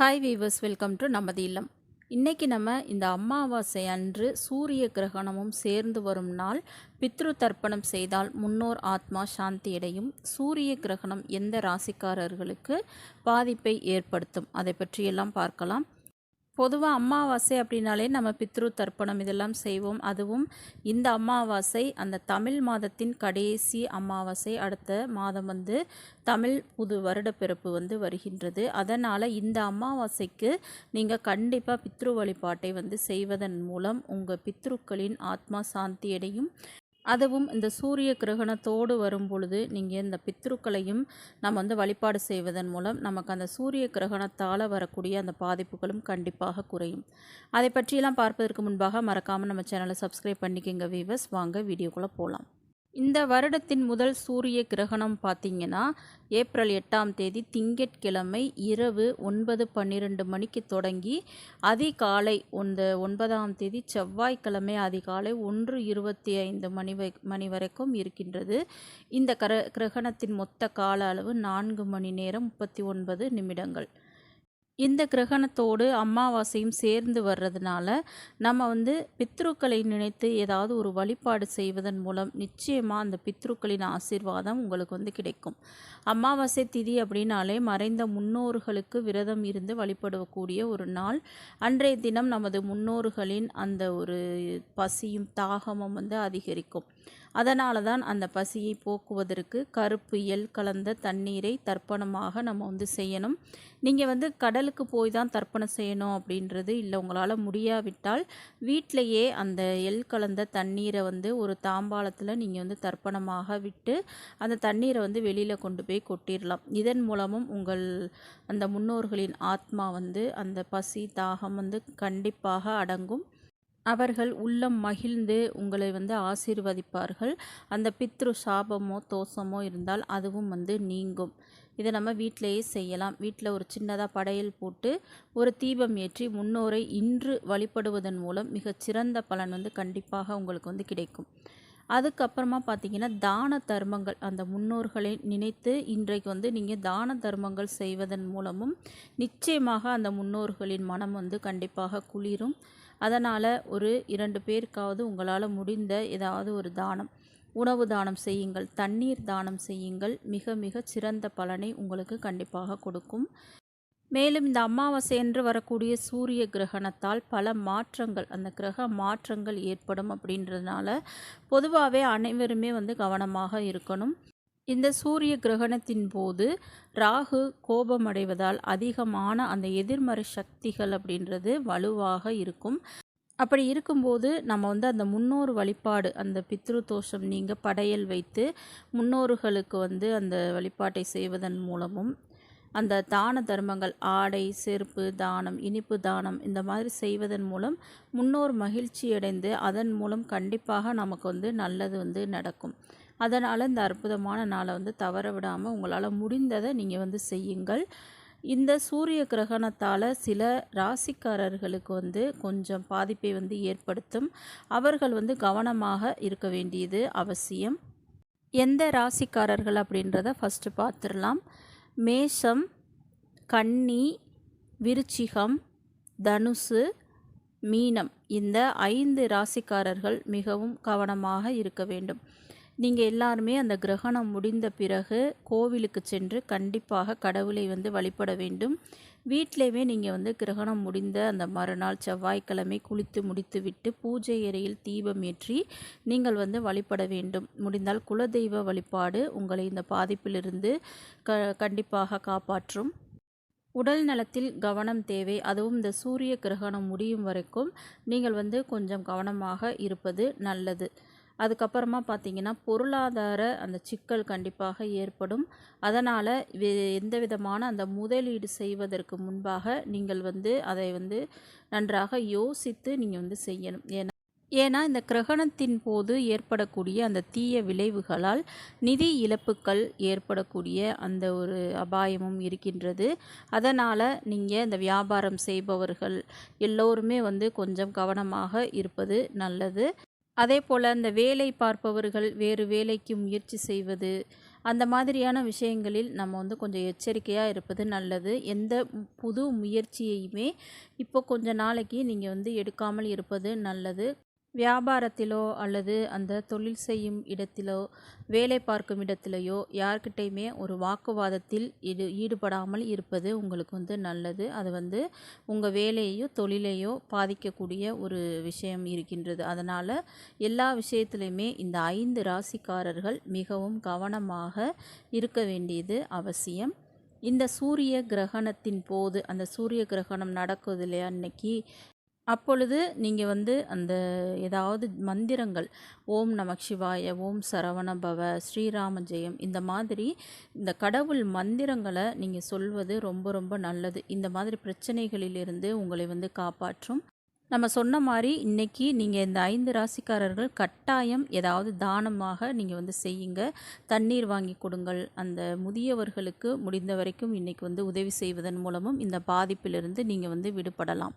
Hi viewers welcome to நமது இல்லம். இன்றைக்கி நம்ம இந்த அமாவாசை அன்று சூரிய கிரகணமும் சேர்ந்து வரும் நாள் பித்ரு தர்ப்பணம் செய்தால் முன்னோர் ஆத்மா சாந்தியடையும் சூரிய கிரகணம் எந்த ராசிக்காரர்களுக்கு பாதிப்பை ஏற்படுத்தும்? அதை பற்றியெல்லாம் பார்க்கலாம். பொதுவாக அமாவாசை அப்படின்னாலே நம்ம பித்ரு தர்ப்பணம் இதெல்லாம் செய்வோம். அதுவும் இந்த அமாவாசை அந்த தமிழ் மாதத்தின் கடைசி அமாவாசை அடுத்த மாதம் வந்து தமிழ் புது வருடப்பிறப்பு வந்து வருகின்றது. அதனால் இந்த அமாவாசைக்கு நீங்கள் கண்டிப்பாக பித்ரு வழிபாட்டை வந்து செய்வதன் மூலம் உங்கள் பித்ருக்களின் ஆத்மா சாந்தியடையும். அதுவும் இந்த சூரிய கிரகணத்தோடு வரும் பொழுது நீங்கள் இந்த பித்ருக்களையும் நம்ம வந்து வழிபாடு செய்வதன் மூலம் நமக்கு அந்த சூரிய கிரகணத்தால் வரக்கூடிய அந்த பாதிப்புகளும் கண்டிப்பாக குறையும். அதை பற்றியெல்லாம் பார்ப்பதற்கு முன்பாக மறக்காமல் நம்ம சேனலை சப்ஸ்கிரைப் பண்ணிக்கோங்க வீவர்ஸ் வாங்க வீடியோக்குள்ளே போகலாம் இந்த வருடத்தின் முதல் சூரிய கிரகணம் பார்த்திங்கன்னா ஏப்ரல் எட்டாம் தேதி திங்கட்கிழமை இரவு ஒன்பது பன்னிரெண்டு மணிக்கு தொடங்கி அதிகாலை ஒன்று ஒன்பதாம் தேதி செவ்வாய்க்கிழமை அதிகாலை ஒன்று இருபத்தி ஐந்து மணி வை மணி வரைக்கும் இருக்கின்றது. இந்த கர கிரகணத்தின் மொத்த கால அளவு நான்கு மணி நேரம் முப்பத்தி ஒன்பது நிமிடங்கள். இந்த கிரகணத்தோடு அமாவாசையும் சேர்ந்து வர்றதுனால நம்ம வந்து பித்ருக்களை நினைத்து ஏதாவது ஒரு வழிபாடு செய்வதன் மூலம் நிச்சயமாக அந்த பித்ருக்களின் ஆசீர்வாதம் உங்களுக்கு வந்து கிடைக்கும். அமாவாசை திதி அப்படின்னாலே மறைந்த முன்னோர்களுக்கு விரதம் இருந்து வழிபடக்கூடிய ஒரு நாள். அன்றைய தினம் நமது முன்னோர்களின் அந்த ஒரு பசியும் தாகமும் வந்து அதிகரிக்கும். அதனால தான் அந்த பசியை போக்குவதற்கு கருப்பு எல் கலந்த தண்ணீரை தர்ப்பணமாக நம்ம வந்து செய்யணும். நீங்கள் வந்து கடலுக்கு போய் தான் தர்ப்பணம் செய்யணும் அப்படின்றது இல்லை உங்களால் முடியாவிட்டால் வீட்டிலையே அந்த எல் கலந்த தண்ணீரை வந்து ஒரு தாம்பாளத்தில் நீங்கள் வந்து தர்ப்பணமாக விட்டு அந்த தண்ணீரை வந்து வெளியில் கொண்டு போய் கொட்டிடலாம். இதன் மூலமும் உங்கள் அந்த முன்னோர்களின் ஆத்மா வந்து அந்த பசி தாகம் வந்து கண்டிப்பாக அடங்கும். அவர்கள் உள்ளம் மகிழ்ந்து உங்களை வந்து ஆசீர்வதிப்பார்கள். அந்த பித்ரு சாபமோ தோஷமோ இருந்தால் அதுவும் வந்து நீங்கும். இதை நம்ம வீட்டிலையே செய்யலாம். வீட்டில் ஒரு சின்னதாக படையல் போட்டு ஒரு தீபம் ஏற்றி முன்னோரை இன்று வழிபடுவதன் மூலம் மிகச்சிறந்த பலன் வந்து கண்டிப்பாக உங்களுக்கு வந்து கிடைக்கும். அதுக்கப்புறமா பார்த்தீங்கன்னா தான தர்மங்கள் அந்த முன்னோர்களை நினைத்து இன்றைக்கு வந்து நீங்கள் தான தர்மங்கள் செய்வதன் மூலமும் நிச்சயமாக அந்த முன்னோர்களின் மனம் வந்து கண்டிப்பாக குளிரும். அதனால் ஒரு இரண்டு பேருக்காவது உங்களால் முடிந்த ஏதாவது ஒரு தானம் உணவு தானம் செய்யுங்கள் தண்ணீர் தானம் செய்யுங்கள். மிக மிக சிறந்த பலனை உங்களுக்கு கண்டிப்பாக கொடுக்கும். மேலும் இந்த அமாவாசை என்று வரக்கூடிய சூரிய கிரகணத்தால் பல மாற்றங்கள் அந்த கிரக மாற்றங்கள் ஏற்படும் அப்படின்றதுனால பொதுவாகவே அனைவருமே வந்து கவனமாக இருக்கணும். இந்த சூரிய கிரகணத்தின் போது ராகு கோபமடைவதால் அதிகமான அந்த எதிர்மறை சக்திகள் அப்படின்றது வலுவாக இருக்கும். அப்படி இருக்கும்போது நம்ம வந்து அந்த முன்னோர் வழிபாடு அந்த பித்ரு தோஷம் நீங்கள் படையல் வைத்து முன்னோர்களுக்கு வந்து அந்த வழிபாட்டை செய்வதன் மூலமும் அந்த தான தர்மங்கள் ஆடை செருப்பு தானம் இனிப்பு தானம் இந்த மாதிரி செய்வதன் மூலம் முன்னோர் மகிழ்ச்சி அடைந்து அதன் மூலம் கண்டிப்பாக நமக்கு வந்து நல்லது வந்து நடக்கும். அதனால் இந்த அற்புதமான நாளை வந்து தவற விடாமல் உங்களால் முடிந்ததை நீங்கள் வந்து செய்யுங்கள். இந்த சூரிய கிரகணத்தால் சில ராசிக்காரர்களுக்கு வந்து கொஞ்சம் பாதிப்பை வந்து ஏற்படுத்தும். அவர்கள் வந்து கவனமாக இருக்க வேண்டியது அவசியம். எந்த ராசிக்காரர்கள் அப்படின்றத ஃபஸ்ட்டு பார்த்துடலாம். மேஷம் கன்னி விருச்சிகம் தனுசு மீனம். இந்த ஐந்து ராசிக்காரர்கள் மிகவும் கவனமாக இருக்க வேண்டும். நீங்கள் எல்லாருமே அந்த கிரகணம் முடிந்த பிறகு கோவிலுக்கு சென்று கண்டிப்பாக கடவுளை வந்து வழிபட வேண்டும். வீட்டிலேயுமே நீங்கள் வந்து கிரகணம் முடிந்த அந்த மறுநாள் செவ்வாய்க்கிழமை குளித்து முடித்துவிட்டு பூஜை அறையில் தீபம் ஏற்றி நீங்கள் வந்து வழிபட வேண்டும். முடிந்தால் குலதெய்வ வழிபாடு உங்களை இந்த பாதிப்பிலிருந்து க கண்டிப்பாக காப்பாற்றும். உடல் நலத்தில் கவனம் தேவை. அதுவும் இந்த சூரிய கிரகணம் முடியும் வரைக்கும் நீங்கள் வந்து கொஞ்சம் கவனமாக இருப்பது நல்லது. அதுக்கப்புறமா பார்த்திங்கன்னா பொருளாதார அந்த சிக்கல் கண்டிப்பாக ஏற்படும். அதனால் எந்த விதமான அந்த முதலீடு செய்வதற்கு முன்பாக நீங்கள் வந்து அதை வந்து நன்றாக யோசித்து நீங்கள் வந்து செய்யணும். ஏன்னா ஏன்னா இந்த கிரகணத்தின் போது ஏற்படக்கூடிய அந்த தீய விளைவுகளால் நிதி இழப்புகள் ஏற்படக்கூடிய அந்த ஒரு அபாயமும் இருக்கின்றது. அதனால் நீங்கள் இந்த வியாபாரம் செய்பவர்கள் எல்லோருமே வந்து கொஞ்சம் கவனமாக இருப்பது நல்லது. அதே போல் அந்த வேலை பார்ப்பவர்கள் வேறு வேலைக்கு முயற்சி செய்வது அந்த மாதிரியான விஷயங்களில் நம்ம வந்து கொஞ்சம் எச்சரிக்கையாக இருப்பது நல்லது. எந்த புது முயற்சியையுமே இப்போ கொஞ்ச நாளைக்கு நீங்கள் வந்து எடுக்காமல் இருப்பது நல்லது. வியாபாரத்திலோ அல்லது அந்த தொழில் செய்யும் இடத்திலோ வேலை பார்க்கும் இடத்திலையோ யார்கிட்டையுமே ஒரு வாக்குவாதத்தில் ஈடு ஈடுபடாமல் இருப்பது உங்களுக்கு வந்து நல்லது. அது வந்து உங்கள் வேலையையோ தொழிலையோ பாதிக்கக்கூடிய ஒரு விஷயம் இருக்கின்றது. அதனால் எல்லா விஷயத்துலையுமே இந்த ஐந்து ராசிக்காரர்கள் மிகவும் கவனமாக இருக்க வேண்டியது அவசியம். இந்த சூரிய கிரகணத்தின் போது அந்த சூரிய கிரகணம் நடக்குது இல்லையா அன்னைக்கு அப்பொழுது நீங்கள் வந்து அந்த ஏதாவது மந்திரங்கள் ஓம் நமக் சிவாய ஓம் சரவண பவ ஸ்ரீராம ஜெயம் இந்த மாதிரி இந்த கடவுள் மந்திரங்களை நீங்கள் சொல்வது ரொம்ப ரொம்ப நல்லது. இந்த மாதிரி பிரச்சனைகளிலிருந்து உங்களை வந்து காப்பாற்றும். நம்ம சொன்ன மாதிரி இன்றைக்கி நீங்கள் இந்த ஐந்து ராசிக்காரர்கள் கட்டாயம் ஏதாவது தானமாக நீங்கள் வந்து செய்யுங்க. தண்ணீர் வாங்கி கொடுங்கள். அந்த முதியவர்களுக்கு முடிந்த வரைக்கும் இன்றைக்கி வந்து உதவி செய்வதன் மூலமும் இந்த பாதிப்பிலிருந்து நீங்கள் வந்து விடுபடலாம்.